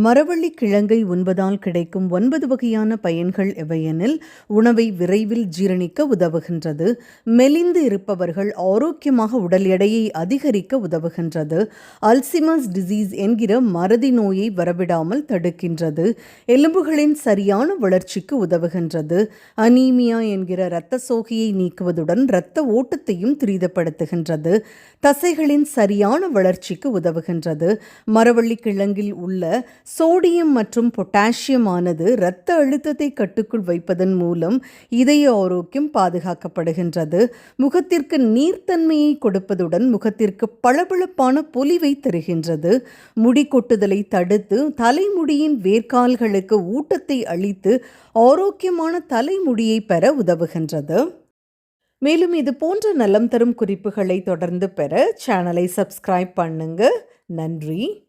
மரவள்ளி கிழங்கை உண்பதால் கிடைக்கும் ஒன்பது வகையான பயன்கள் எவையெனில் உணவை விரைவில் ஜீரணிக்க உதவுகின்றது மெலிந்து இருப்பவர்கள் ஆரோக்கியமாக உடல் எடையை அதிகரிக்க உதவுகின்றது அல்சிமஸ் டிசீஸ் என்கிற மறதி நோயை வரவிடாமல் தடுக்கின்றது எலும்புகளின் சரியான வளர்ச்சிக்கு உதவுகின்றது அனீமியா என்கிற இரத்த சோகையை நீக்குவதுடன் இரத்த ஓட்டத்தையும் துரிதப்படுத்துகின்றது தசைகளின் சரியான வளர்ச்சிக்கு உதவுகின்றது மரவள்ளி கிழங்கில் உள்ள சோடியம் மற்றும் பொட்டாசியம் ஆனது இரத்த அழுத்தத்தை கட்டுக்குள் வைப்பதன் மூலம் இதய ஆரோக்கியம் பாதுகாக்கப்படுகின்றது. முகத்திற்கு நீர்த்தன்மையை கொடுப்பதுடன் முகத்திற்கு பளபளப்பான பொலிவை தருகின்றது. முடி கொட்டுதலை தடுத்து தலைமுடியின் வேர்க்கால்களுக்கு ஊட்டத்தை அளித்து ஆரோக்கியமான தலைமுடியை பெற உதவுகின்றது. மேலும் இது போன்ற நலம் தரும் குறிப்புகளை தொடர்ந்து பெற சேனலை சப்ஸ்கிரைப் பண்ணுங்க. நன்றி.